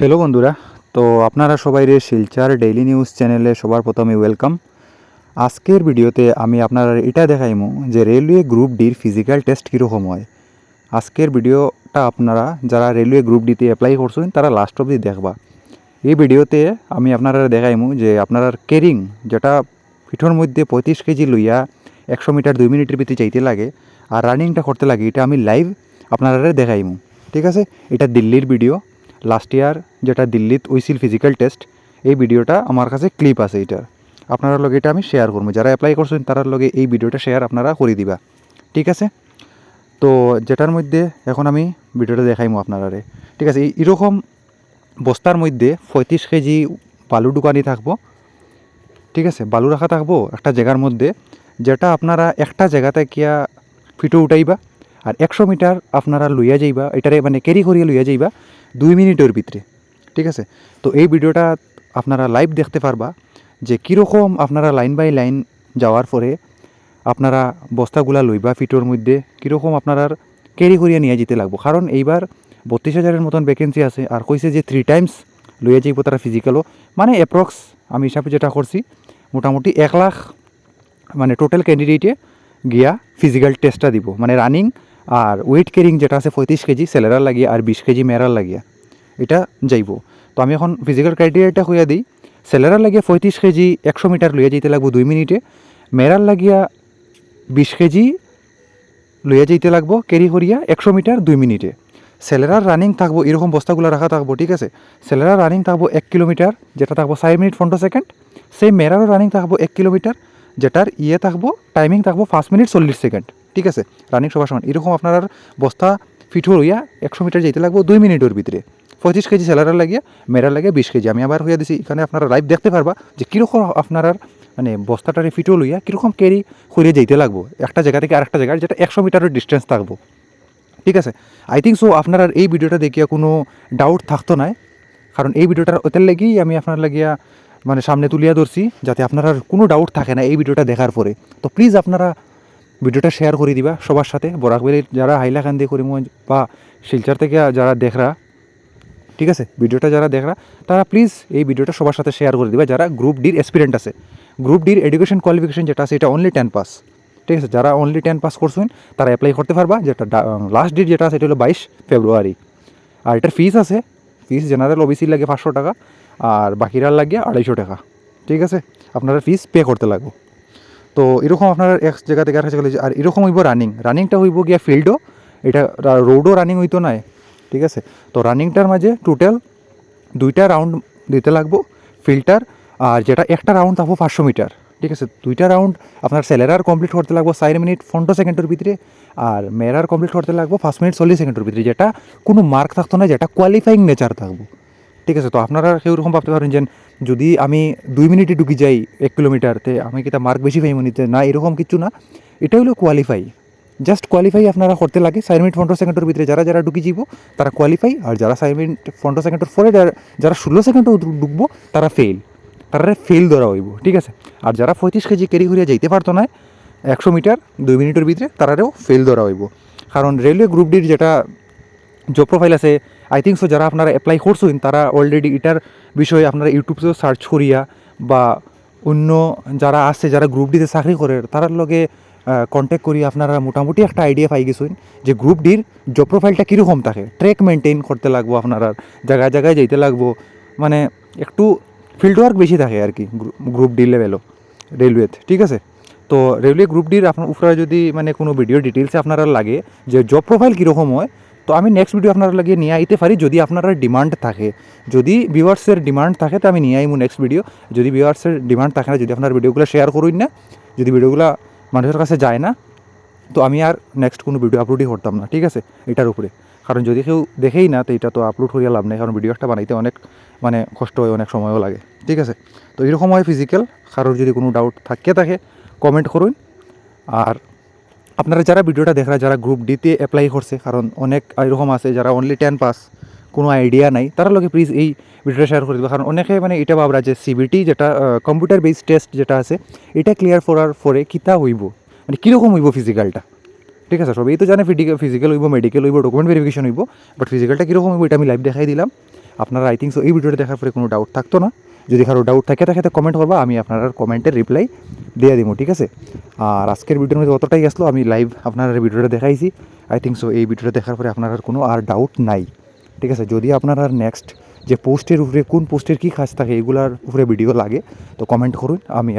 Hello বন্ধুরা। তো আপনারা সবাই রে শিলচার ডেইলি নিউজ চ্যানেলে সবার প্রথমে ওয়েলকাম আজকের ভিডিওতে আমি আপনারা এটা দেখাইমু যে রেলওয়ে গ্রুপ ডির ফিজিক্যাল টেস্ট কীরকম হয়। আজকের ভিডিওটা আপনারা যারা রেলওয়ে গ্রুপ ডিতে অ্যাপ্লাই করছেন, তারা লাস্ট অবধি দেখবা। এই ভিডিওতে আমি আপনারা দেখাইমু যে আপনার কেরিং যেটা পিঠোর মধ্যে পঁয়ত্রিশ কেজি লইয়া একশো মিটার দুই মিনিটের ভিতরে চাইতে লাগে আর রানিংটা করতে লাগে, এটা আমি লাইভ আপনারা দেখাইমু। ঠিক আছে? এটা দিল্লির ভিডিও লাস্ট ইয়ার যেটা দিল্লিত হয়েছিল ফিজিক্যাল টেস্ট এই ভিডিওটা আমার কাছে ক্লিপ আছে এটার। আপনার লগে এটা আমি শেয়ার করব। যারা অ্যাপ্লাই করছেন, তার লগে এই ভিডিওটা শেয়ার আপনারা করে দিবা। ঠিক আছে? তো যেটার মধ্যে এখন আমি ভিডিওটা দেখাইমু আপনারারে। ঠিক আছে? এরকম বস্তার মধ্যে পঁয়ত্রিশ কেজি বালু দোকানি থাকব। ঠিক আছে? বালু রাখা থাকব একটা জায়গার মধ্যে, যেটা আপনারা একটা জায়গাতে কিয়া ফিটো উঠাইবা, আর একশো মিটার আপনারা লইয়া যাইবা। এটারে মানে ক্যারি করিয়া লইয়া যাইবা। দুই মিনিটের ভিতরে, ঠিক আছে? তো এই ভিডিওটা আপনারা লাইভ দেখতে পারবা যে কীরকম আপনারা লাইন বাই লাইন যাওয়ার পরে আপনারা বস্তাগুলা লইবা ফিটোর মধ্যে কীরকম আপনারা ক্যারি করিয়া নিয়ে যেতে লাগবো। কারণ এইবার বত্রিশ হাজারের মতন ভ্যাকেন্সি আছে আর কইছে যে থ্রি টাইমস লইয়া যাইব তারা ফিজিক্যালও মানে অ্যাপ্রক্স আমি হিসাবে যেটা করছি, মোটামুটি এক লাখ মানে টোটাল ক্যান্ডিডেটে গিয়া ফিজিক্যাল টেস্টটা দিব। মানে রানিং আর ওয়েট ক্যারিং যেটা আছে পঁয়ত্রিশ কেজি সেলেরার লাগিয়া আর বিশ কেজি মেরার লাগিয়া, এটা যাইব। তো আমি এখন ফিজিক্যাল ক্রাইটেরিয়াটা হইয়া দিই। সেলেরার লাগিয়ে পঁয়ত্রিশ কেজি একশো মিটার লইয়া যেতে লাগবো দুই মিনিটে। মেরার লাগিয়া বিশ কেজি লইয়া যাইতে লাগবো ক্যারি করিয়া একশো মিটার দুই মিনিটে। সেলেরার রানিং থাকব, এরকম বস্তাগুলো রাখা থাকব, ঠিক আছে? সেলেরার রানিং থাকব এক কিলোমিটার, যেটা থাকব চার মিনিট পনেরো সেকেন্ড সেই মেরারও রানিং থাকব এক কিলোমিটার, যেটার ইয়ে থাকব টাইমিং থাকব পাঁচ মিনিট চল্লিশ সেকেন্ড ঠিক আছে রানিং সবার সমান। এরকম আপনার বস্তা ফিট হইয়া একশো মিটার যেতে লাগবো দুই মিনিটের ভিতরে। পঁচিশ কেজি স্যালারার লাগিয়া মেরার লাগিয়া বিশ কেজি। আমি আবার হইয়া দিছি, এখানে আপনারা লাইভ দেখতে পারবা যে কীরকম আপনার মানে বস্তাটারে ফিটো লইয়া কীরকম ক্যারি করে যেতে লাগবো। একটা জায়গা থেকে আরেকটা জায়গায় যেটা একশো মিটারের ডিস্টেন্স থাকব। ঠিক আছে? আই থিঙ্ক সো আপনার এই ভিডিওটা দেখিয়া কোনো ডাউট থাকতো না কারণ এই ভিডিওটার ওদের লেগেই আমি আপনার লাগিয়া মানে সামনে তুলিয়া ধরছি, যাতে আপনার কোনো ডাউট থাকে না এই ভিডিওটা দেখার পরে। তো প্লিজ আপনারা ভিডিওটা শেয়ার করে দিবা সবার সাথে। বরাকবেলির যারা হাইলাকান্দি, করিমগঞ্জ বা শিলচর থেকে যারা দেখরা, ঠিক আছে? ভিডিওটা যারা দেখরা, তারা প্লিজ এই ভিডিওটা সবার সাথে শেয়ার করে দিবা। যারা গ্রুপ ডির এক্সপিরিয়েন্ট আছে গ্রুপ ডির এডুকেশন কোয়ালিফিকেশন যেটা আছে, এটা অনলি টেন পাস ঠিক আছে? যারা অনলি টেন পাস করছেন তারা অ্যাপ্লাই করতে পারবা। যেটা লাস্ট ডেট যেটা আছে, এটা হলো বাইশ ফেব্রুয়ারি। আর এটার ফিস আছে ফিস জেনারেল ওবিসি লাগে পাঁচশো টাকা, আর বাকিরার লাগে আড়াইশো টাকা, ঠিক আছে? আপনারা ফিস পে করতে লাগবে। তো এরকম আপনার এক জায়গা থেকে জায়গা আর এরকম হইব রানিং রানিংটা হইব গিয়া ফিল্ডও এটা রোডও রানিং হইতো নাই ঠিক আছে? তো রানিংটার মাঝে টোটাল দুইটা রাউন্ড দিতে লাগবো ফিল্টার আর যেটা একটা রাউন্ড থাকব পাঁচশো মিটার, ঠিক আছে? দুইটা রাউন্ড আপনার সেলেরার কমপ্লিট করতে লাগবো চার মিনিট পনেরো সেকেন্ডের ভিতরে, আর মেরার কমপ্লিট করতে লাগবো পাঁচ মিনিট চল্লিশ সেকেন্ডের ভিতরে, যেটা কোনো মার্ক থাকতো না, যেটা কোয়ালিফাইং নেচার থাকব। ঠিক আছে, তো আপনারা সেরকম ভাবতে পারেন যে, যদি আমি দুই মিনিটে ঢুকি যাই এক কিলোমিটার কিলোমিটারতে আমি কি তা মার্ক বেশি পাইব নিতে না, এরকম কিছু না। এটা হলো কোয়ালিফাই জাস্ট কোয়ালিফাই আপনারা করতে লাগে। চার মিনিট পনেরো সেকেন্ডের ভিতরে যারা যারা ঢুকি যাব তারা কোয়ালিফাই আর যারা চার মিনিট পনেরো সেকেন্ডের পরে যারা যারা ষোলো সেকেন্ডও ঢুকবো, তারা ফেল তারা ফেল ধরা হইব, ঠিক আছে? আর যারা পঁয়ত্রিশ কেজি ক্যারি করিয়া যাইতে পারতো না, একশো মিটার, দুই মিনিটের ভিতরে তারারেও ফেল ধরা হইব। কারণ রেলওয়ে গ্রুপ ডির যেটা জব প্রোফাইল আছে আই থিঙ্ক সো যারা আপনারা অ্যাপ্লাই করছেন, তারা অলরেডি এটার বিষয়ে আপনারা ইউটিউবে সার্চ করিয়া বা অন্য যারা আছে, যারা গ্রুপ ডিতে চাকরি করে, তারার লগে কন্ট্যাক্ট করি আপনারা মোটামুটি একটা আইডিয়া পাই গেছেন যে গ্রুপ ডির জব প্রোফাইলটা কীরকম থাকে। ট্র্যাক মেনটেন করতে লাগবো আপনারা, জায়গায় জায়গায় যাইতে লাগবো মানে একটু ফিল্ড ওয়ার্ক বেশি থাকে আর কি গ্রুপ ডি লেভেলও রেলওয়েতে ঠিক আছে? তো রেলওয়ে গ্রুপ ডির আপনার উপরে যদি মানে কোনো ভিডিও ডিটেলসে আপনারা লাগে যে জব প্রোফাইল কীরকম হয় তো আমি নেক্সট ভিডিও আপনারা লাগিয়ে নিয়ে আইতে পারি যদি আপনারা ডিমান্ড থাকে। যদি ভিউয়ার্সের ডিমান্ড থাকে, তো আমি নিয়ে আইমু নেক্সট ভিডিও যদি ভিউয়ার্সের ডিমান্ড থাকে না, যদি আপনার ভিডিওগুলো শেয়ার করুন না, যদি ভিডিওগুলো মানুষের কাছে যায় না, তো আমি আর নেক্সট কোনো ভিডিও আপলোডই করতাম না, ঠিক আছে? এটার উপরে। কারণ যদি কেউ দেখেই না, তো এটা তো আপলোড করিয়া লাভ নেই, কারণ ভিডিও একটা বানাইতে অনেক মানে কষ্ট হয়, অনেক সময়ও লাগে, ঠিক আছে? তো এরকম হয় ফিজিক্যাল কারোর যদি কোনো ডাউট থাকে থাকে কমেন্ট করুন। আর আপনারা যারা ভিডিওটা দেখরা যারা গ্রুপ ডিতে অ্যাপ্লাই করছে, কারণ অনেক এরকম আছে, যারা অনলি টেন পাস কোনো আইডিয়া নাই, তারা লোকে প্লিজ এই ভিডিওটা শেয়ার করে দেবে। কারণ অনেকে মানে এটা ভাবরা যে সিবিটি যেটা কম্পিউটার বেসড টেস্ট যেটা আছে, এটা ক্লিয়ার করার পরে কিতা হইব? মানে কীরকম হইব ফিজিক্যালটা ঠিক আছে সবই তো জানে ফিজিক্যাল হইব মেডিকেল হইব ডকুমেন্ট ভেরিফিকেশন হইব বাট ফিজিক্যালটা কীরকম হইব এটা আমি লাইভ দেখাই দিলাম। আপনারা আই থিঙ্ক সো এই ভিডিওটা দেখার পরে কোনো ডাউট থাকতো না। যদি কারও ডাউট থাকে তাকে কমেন্ট করবা, আমি আপনার কমেন্টের রিপ্লাই দিয়ে দিব, ঠিক আছে? আর আজকের ভিডিওর মধ্যে অতটাই আসলো, আমি লাইভ আপনার ভিডিওটা দেখাইছি। আই থিঙ্ক সো এই ভিডিওটা দেখার পরে আপনার কোনো আর ডাউট নাই, ঠিক আছে? যদি আপনার আর নেক্সট যে পোস্টের উপরে, কোন পোস্টের কী কাজ থাকে, এগুলার উপরে ভিডিও লাগে, তো কমেন্ট করুন, আমি